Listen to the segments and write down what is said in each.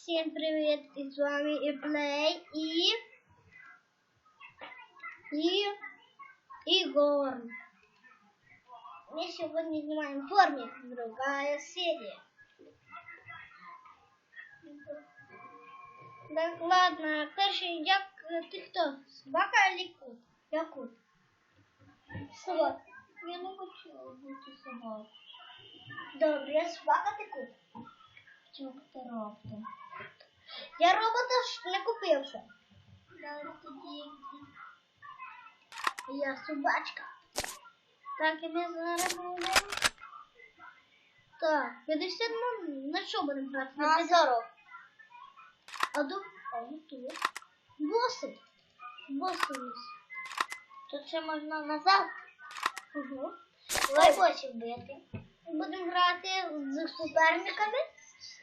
Всім привіт! І з вами Іплей і... І... Ігор. Ми сьогодні знімаємо формик, другая серія. Так, ладно, перший, як ти хто? Собака чи кут? Я кут. Собака. Я не хочу бути собакою. Добре, я собака, ти кут. Робите? Я робота ж не купив ще. Я собачка. Так, і ми зараз будемо. Так, 50 ну, на що будемо грати? На 40. А до... А ну тут. Боси. Боси у нас. Тут ще можна назад. Ого. Давай босів бити. Будемо грати з суперниками.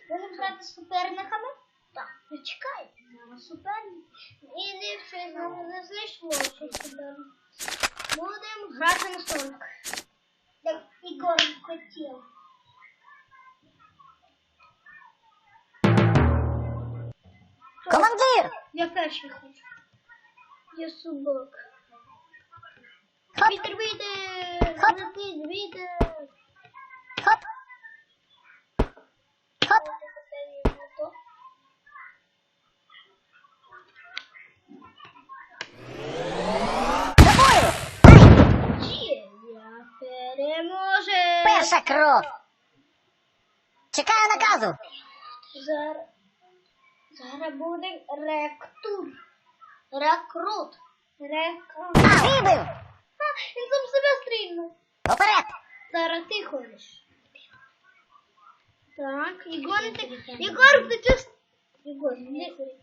Будемо грати з суперниками. Так, ну чекай, зараз суперник. І не щось нам не знайшло, що суперник. Будемо грати на 40. Як Ігор хотів. Командир! Я перший хочу. Я собак. Вітер вийде! Летить, вийде! Хоп! До бою! Чи я переможе! Перша кров! Чекаю наказу! Зараз, зараз буде ректур. Рекрут. Рекрут. А, вибив! А, він сам себе стрільнув. Уперед! Зараз ти ходиш. Так, Єгор, ти... Єгор, ти чувств... Єгор, ти...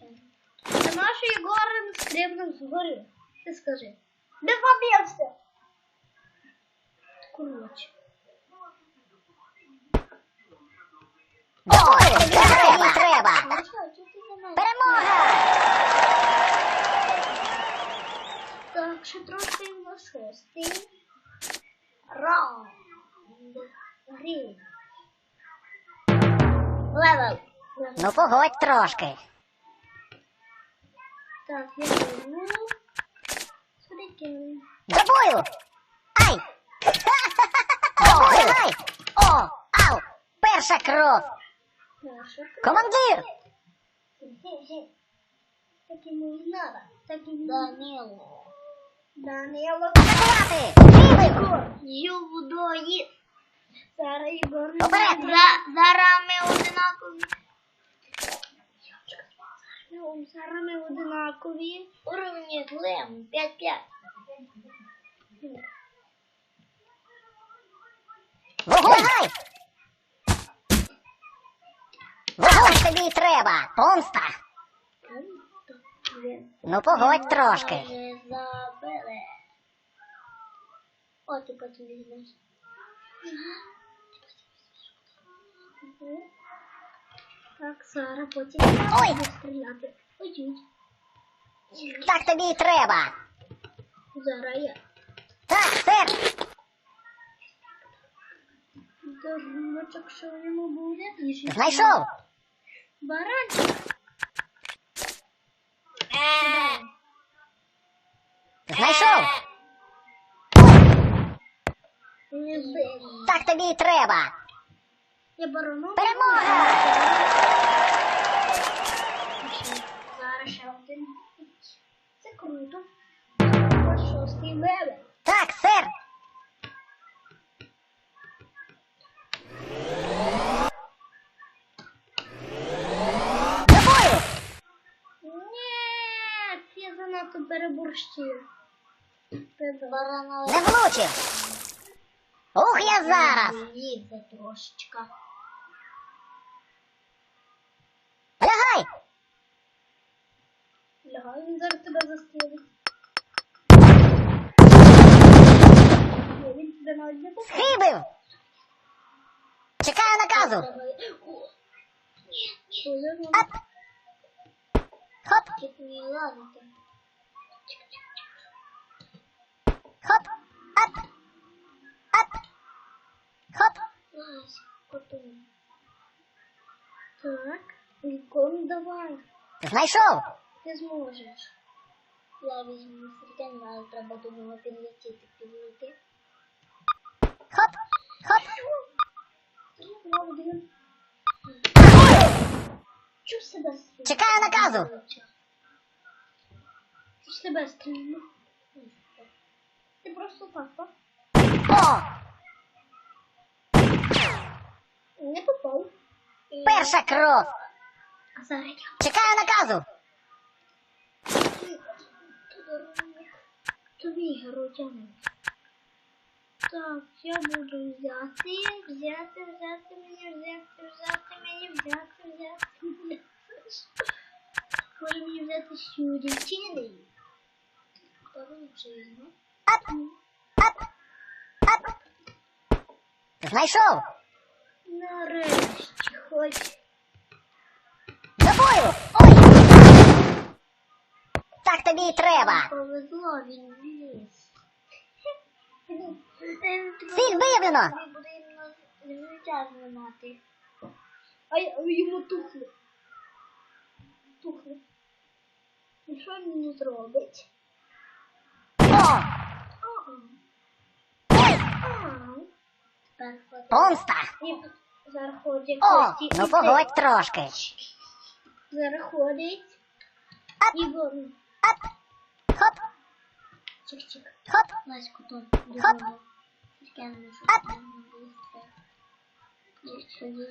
Це наш Єгор стрибнув згори. Ти скажи. Де побився? Коротше. Бою! Треба! Треба! Перемога! Так, ще трошки на шостий. Раунд. Гри. Левел. Ну погодь трошки. Так, я беру. Сюди До бою! Ай! Бою! Ай! О! Ау! Перша кров! Командир! Так ему и надо. Так ему Данило. Данило. Атакувати! Вибив! Ювдоїд. Зараз Ігор. Уперед! За- Зараз ми одинакові. Ну, Зараз ми одинакові. Уровні Глем 5-5. Вогонь! Вогонь тобі й треба! Помста! Ну погодь трошки. О, ти потім візьмеш. Так, Сара, потім Ой! стріляти. Ой, Так тобі й треба. Зараз я. Так, сер! Дожмочок, що в ньому буде. Знайшов! Баранчик. Знайшов! Так тобі й треба. Я барану. Перемога! Зараз ще один. Це круто. Шостий левел. Так, сер! До бою! Ні, занадто переборщив. Не влучив! Ух, я зараз! Їде трошечка. Лягай! Лягай, він зараз тебе застрілить. Він тебе навіть не попав. Схибив! Чекаю наказу! О, Ні, Ап! Хоп! ладно. ти. Хоп! Ап! Ап! Хоп! Так. Ігорн, давай. Знайшов. Ти зможеш. Я візьму середину, але треба до нього підлетіти, підлетіти. Хоп, хоп. Чув себе стрільну? Чекаю наказу. Ж себе стрільну. Ти просто так, так? О, Не попав. перша кров. А зараз я. Чекаю наказу. Тобі герой Так, я буду взяти, взяти, взяти мені, взяти, взяти мені, взяти, взяти, взяти. Може мені взяти сюрітіни? Вторую вже візьму. Ап, ап, ап. Знайшов. Нарешті, хоч. До бою. Ой. Так тобі і треба. Повезло, він вліз. Ціль виявлено. Тобі буде життя знімати. А йому тухли. Тухли. І що він зробить? О, помста. І зараз ходять О, кості. ну і погодь трошки. це. Зараз ходять. Ап. Ігор. Ап, хоп, Чик-чик. хоп. Лаську тут. Хоп. Середину, щоб Ап. там не було стріляти. Я ще їду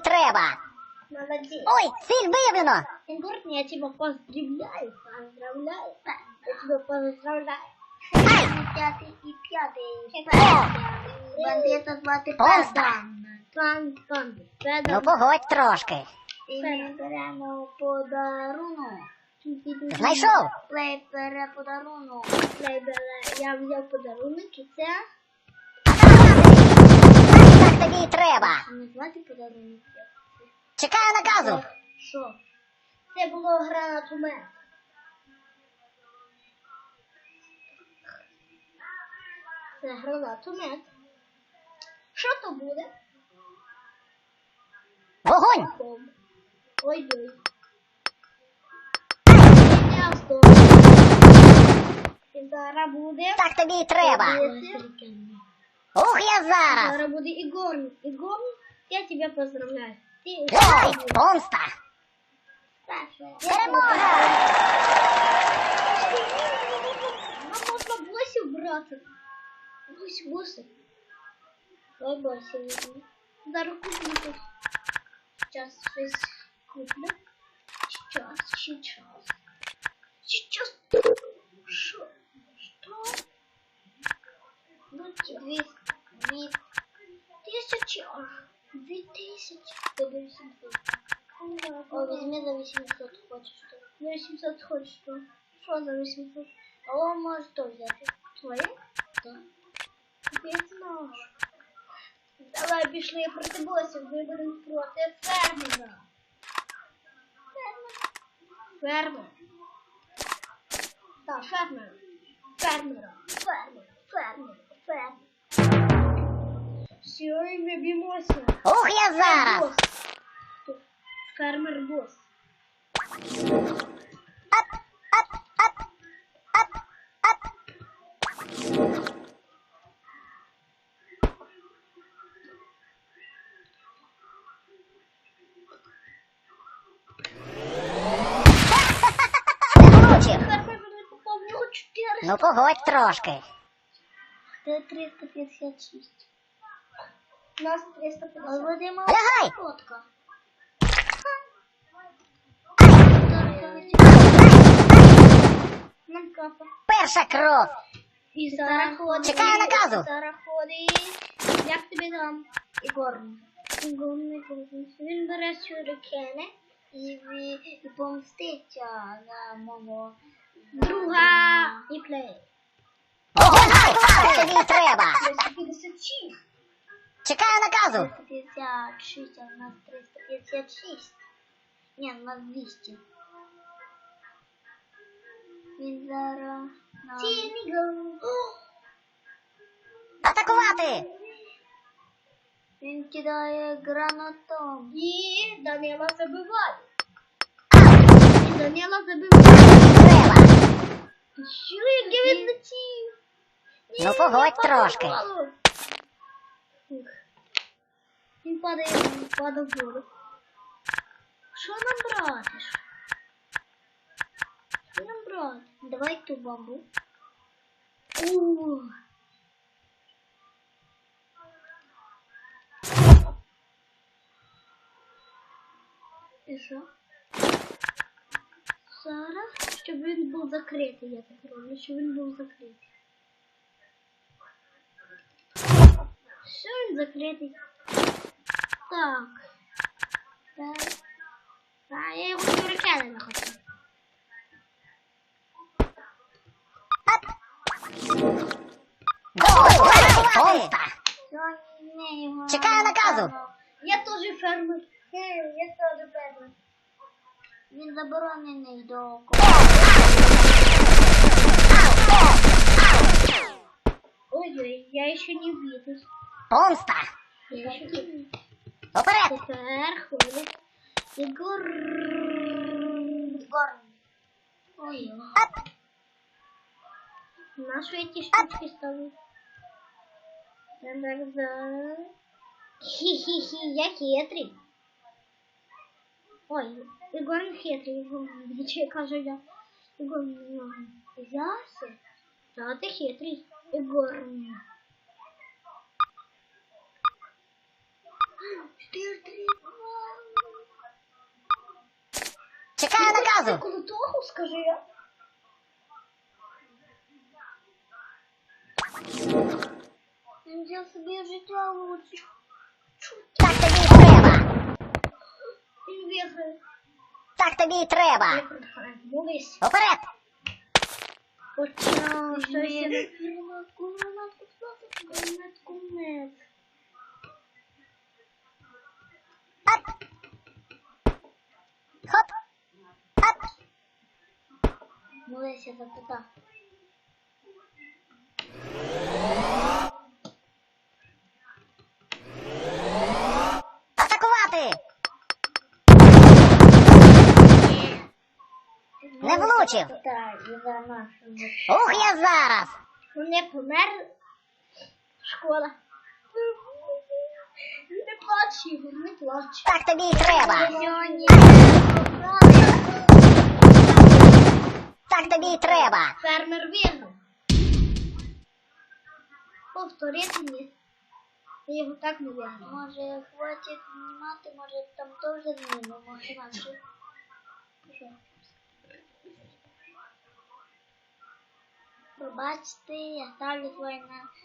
і треба. Молодець. Ой, ціль виявлено. Егор, я тебя поздравляю, поздравляю. Я тебя поздравляю. Ай, П'ятий і п'ятий. Бандита звати Помста. Педан. Пан, пан, ну погодь трошки. І ми беремо подарунок. Знайшов. Плей бере подарунок. Лейбеле, я взяв подарунок і це тобі треба. Чекаю наказу. що? Це було гранатомет. Це гранатомет. Що то буде? Вогонь. Ой-ой. Зараз буде. Так тобі і треба. Середину. Ух, я зараз. Зараз буде Ігор. Ігор, я тебе поздравляю. Ти Ой, помста. Саша. Перемога. А можна босів брати? Бось, боси. Ой, босів візьму. Зараз куплю тут. Сейчас щось куплю. Сейчас, сейчас. Сейчас. 800 хочеш що? Що за 800? О, можеш то взяти. Твоє? Так. Я знаю. Давай пішли проти босів, ми будемо проти фермера. Фермер. Так, фермер. Фермера. Фермер. Фермер. Фермер. Все, і ми б'ємося. Ух, я зараз. Бос. Хто? Фермер бос. Ну погодь трошки. Це 356. У нас 350. Вадима Лягай. фотка. Перша кров. І зараз ходить. Чекаю наказу. Зараз ходить. Як тобі там? Ігор. Ігор не помнить. Він бере сюрикени. І, ви- і помститься за мого Друга і плей. Вогонь. Так тобі і треба. Чекаю наказу. 356, а у нас 356. Ні, у нас 200. Він зараз... нам- Атакувати! Він кидає гранатом. І Данила забиває. І Данила забиває. Треба! Що, яке він летів? Ну, погодь трошки. падав. Він падає, він падав в воду. Що нам брати? Що нам брати? Давай ту бамбу. О! І що? Зараз, щоб він був закритий, я так роблю, щоб він був закритий. Все, він закритий. Так. Так. А, я його сюрикети не хочу. Ап! Гол! Помста! Сьогодні не його... Чекаю наказу. Я теж фермер. Хе, я теж фермер. Він заборонений до Ой-ой, я ще не вбитий. Помста! Я ще не Уперед! Тепер ходить. Ігор. Горн. Ой, Ап! На що я ті штучки ставлю? Я так за... Хі-хі-хі, я хитрий. Ой, Ігор хитрий, Ігор, чи кажу я. Ігор, яся? Та ти хитрий, Ігор. Чекаю наказу! Коли того скажи я. взяв собі життя лучше. Так тобі й треба! Він виграє. Так тобі й треба! Я програю. Молись. Уперед! Почав щось я Ні. не гранатку, гранатку, гранатку, нет. Ап! Хоп! Ап! Молися за тута. Не влучив! Так, і за нашу. Ух, я зараз! Не помер. Школа. Не плач, Ігор, не плач. Так тобі й треба! Так тобі й треба! фермер виграв. Повторити ні. Я його так не виграв. Може, хватить знімати, може там теж знімемо, може наші. Що? Пробачте, я ставлю твоє на